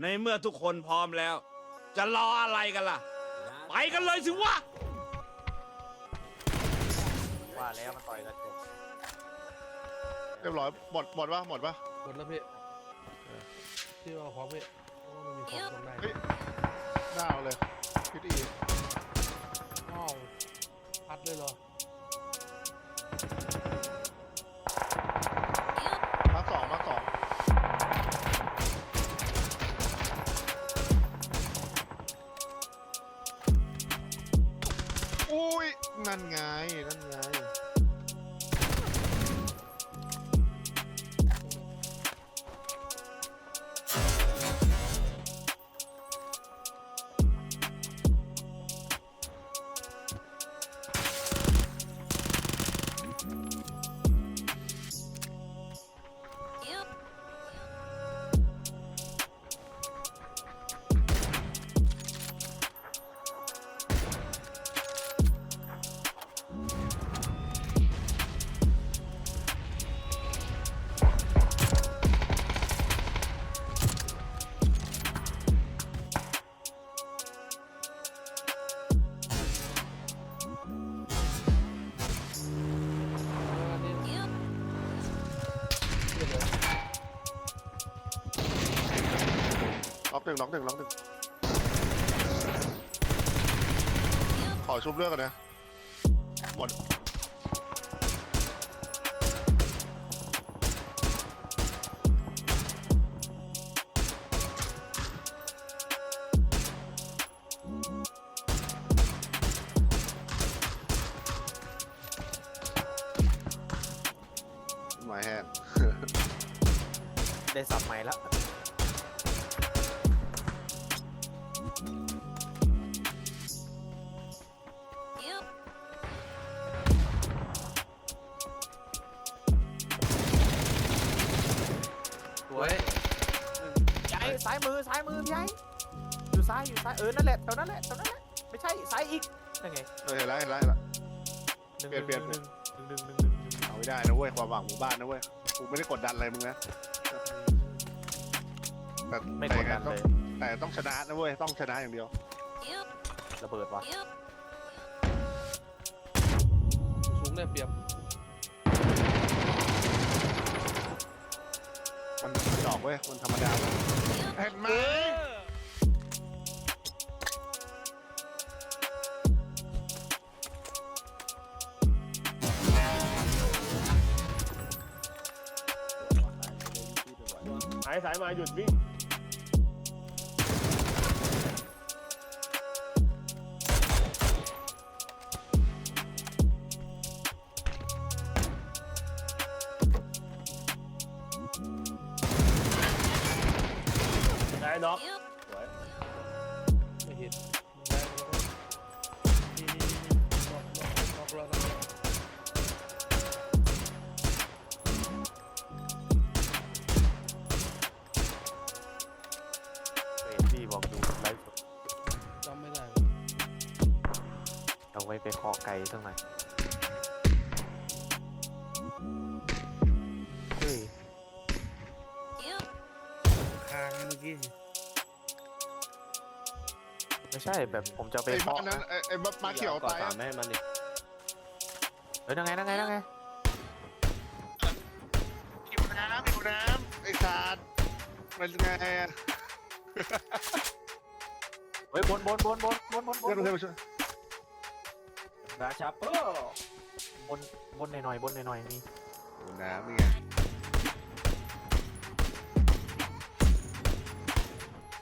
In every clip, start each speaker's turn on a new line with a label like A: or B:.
A: ในเมื่อทุกคนพร้อมแล้ว จะรออะไรกันล่ะ ไปกันเลยสิวะ
B: ว่าแล้วมันต่อยกันจบ
C: เรียบร้อยหมดหมดปะหมดปะ
D: หมดแล้วพี่ที่ว่าของพี่โอ้มันมีของตรงไหน
C: เฮ้ยหน้าเอาเลยพิดอี
D: อ้าวพัดเลยเหรอ
C: นั่นไง นั่นไง หนึ่งล็อกหนึ่งล็อกหนึ่งขอชุบเลือกกันนะ หมด หมายแห้ง
B: ได้สับใหม่แล้ว อซ้ายมือพี่ใหญ่อยู่ซ้ายอยู่ซ้ายเออนั่นแหละแถวนั้นแหละแถวนั้นแหละไม่ใช่ซ้ายอีกนั่นไง
C: เออเห็นแล้วเห็นแล้วเห็นแล้ว
B: หนึ่ง
C: เปลี่ยนเปลี่ยน
B: หนึ่งหนึ่งหนึ่งหนึ่งหนึ่งหนึ่ง
C: เอาไม่ได้นะเว้ยความหวังหมู่บ้านนะเว้ยกูไม่ได้กดดันอะไรมึงนะแต่
B: ไม่
C: แต่
B: กดดัน
C: ต้อง
B: เลย
C: แต่ต้องชนะนะเว้ยต้องชนะอย่างเดียว
B: ระเบิดวะ
D: สูงได้เปรียบ
C: มันดอกเว้ยมันธรรมดาเว้ยเห็นไหม
E: หายสายมาหยุดวิ่ง
D: เอา
B: ไว้ไปเคาะไก่สักหน่อยเฮ้ย
D: คางเมื่อกี้
B: ไม่ใช่แบบผมจะไป
C: ไอ้บ้า
B: เคาะ
C: นนั้นไอ้ไอ้บ้านมาเขียว
E: ก่อ
C: ตาย
E: สา
C: อะ
E: มแม่มันดิ
B: เฮ้ยนั่งไงนั่งไงนั่งไง
C: หิวน้ำหิวน้ำไอ้สัตว์เป็นไงอะ
B: เฮ้ยบนบนบนบนบนบนบ
C: เพื่อน
B: น
C: เพื่อนมาช่วย
E: ราชาเปอร์
B: บนบนหน่อยๆบนหน่อยๆมี
C: หิวน้ำนี่ไง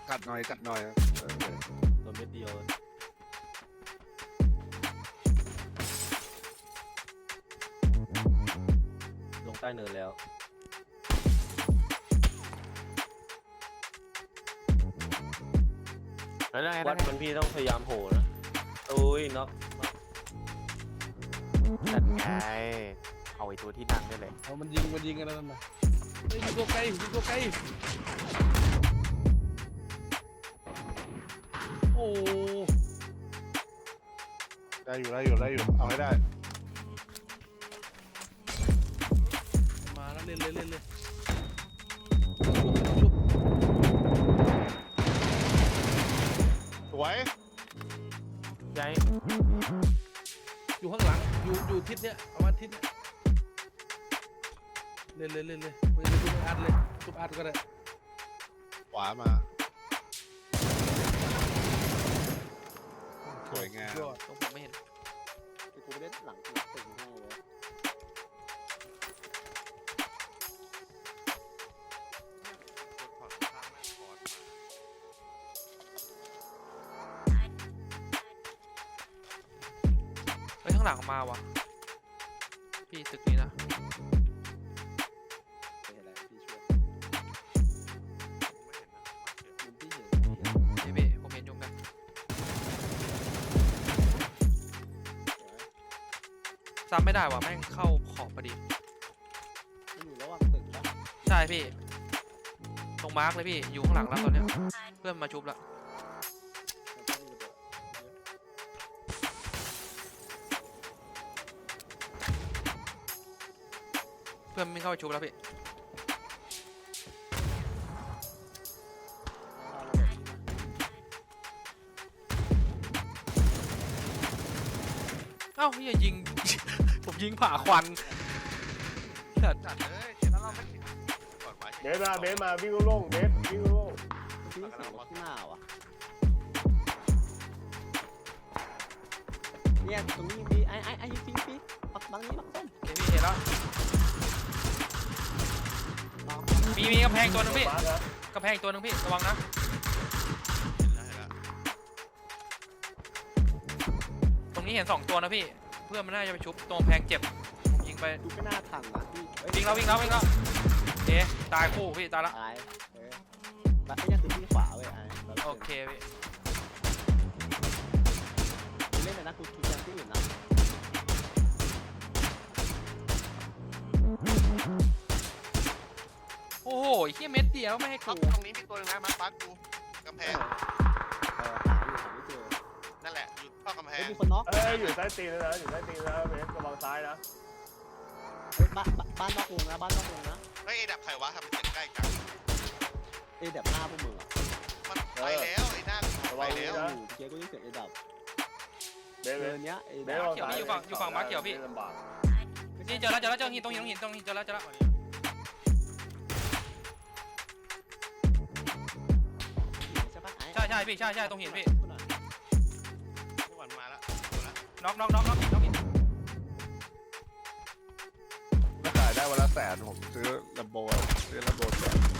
C: กัดหน่อยกัดหน่อยเออ
E: ตัวเม็ดเดียวลงใต้เนินแล้ว
B: เฮ้ยนั่งไง
E: วั
B: นั่
E: ด
B: งไง
E: มันพี่ต้องพยายามโหนะโอ้ยน็อก
B: นั่นไงเอาไอ้ตัวที่นั่งได้เลย
D: เอามันยิงมันยิงกันแล้วนั่นน่ะเฮ้ยยิงตัวไกลยิงตัวไกลโอ้
C: ได้อยู่ได้อยู่ได้อยู่เอาให้ได้
D: มาแล้วเล่นเล่นเล่นเลยชุสวยใจ ทิศเนี้ยประมาณทิศเนี้ยเล่นเลยเล่นเลยไม่ได้ทุบอัดเลยทุบอัดก็ได้
C: ขวามา สวยงาม
D: ยอด
F: ตรงผมไม่เห็น
E: กู หลัง
F: มาวะพี่ตึกนี้นะ
E: ไม่เห็นอะไรพี่ช่วยมุมพี่เห็น
F: พี่พี่ผมเห็นยุงกันซ้ำไม่ได้ว่ะแม่งเข้าขอบพอดี
E: อยู่ระหว่างตึกปะ
F: ใช่พี่ ตรงมาร์กเลยพี่ อยู่ข้างหลังแล้วตอนเนี้ย เพื่อนมาชุบแล้ว พื่อนไม่เข้าไปชุบแล้วพี่
E: เอาระเบิดนี่นะ
F: เอ้าพี่ยิง ผมยิงผ่าควันสัตว์
C: จัดเลยเห็นแล้วเราไม่ติดก่อนไว้
E: เบสมาเบสมาวิ่งโล่งเบสวิ่งโล่งพี่เสียงรถข้างหน้าว่ะเนี่ยตรงนี้มี มี
F: มีกำแพงตัวหนึงพี่กำแพงตัวหนึงพี่ระวังนะตรงนี้เห็นสองตัวนะพี่ เพื่อนมันน่าจะไปชุบตรงกำแพงเจ็บผมยิงไป
E: ดูไม่น่าทันอะพี่เอ้ย
F: วิ่งแล้ววิ่งแล้ววิ่งแล้วเอ๊ะตายคู่พี่ตายละ
E: ตายเออแล้วไอ้เนี่ยคือที่ขวาเว้ยไอ้แล้ว
F: โอเคพี่
E: กูเล่นเลยนะกูคิดอย่างที่อื่นนะ
F: โอ้โหเฮียเม็ดเดียวไม่ให้
C: ครั
F: กู
C: บตรงนี้มีตัวหนึงนะมาร์คปักกูกำแพ
E: เองอเออหาอยู่หาไม่เจอ
C: นั่นแหละอยู่เข้ากำแพ
E: เฮ้ย
C: ง
E: มีคนน็อก
G: เอ้ยอยู่ใต้ตีนนะอยู่ใต้ตีนนะเบสระวังซ้ายนะ
E: เฮ้ยบ้านบ้านบ้านนอกวงนะบ้านนอกวงนะ
C: เฮ้ยไอ้ดับใครวะทำเป็นเสียงใกล้จัง
E: เอยแบบหน้าพวกมึงอะ
C: มันไปแล้วไอ้หน้าไปแล้ว
E: โอ้โหเกียร์กูได้ยินเสียงไอ้ดับ
G: เบสเบ
E: เดิ
G: ส
E: นเนี้ยไอ้
G: เบ
E: ดั
G: ส
E: บ
G: ระวังซ้าย
F: อยู่ฝั่งอยู่ฝั่งม้าเขียวพี่
G: ลำบาก
F: นี่เจอแล้วเจอแล้วเจอหินตรงหินตรงหินตรงหินเจอแล้วเจอแล้ว
E: ช่ปะไอ้
F: ใช่ใช่พี่ใช่ใช่ตรงหินพี่
C: ทุกวันมาแล้วมาแล้ว
F: น็อกน็อกน็อกน็อกหินน็อกหิน
C: ถ้าขายได้วันละแสนผมซื้อลำโบซื้อลำโบแสน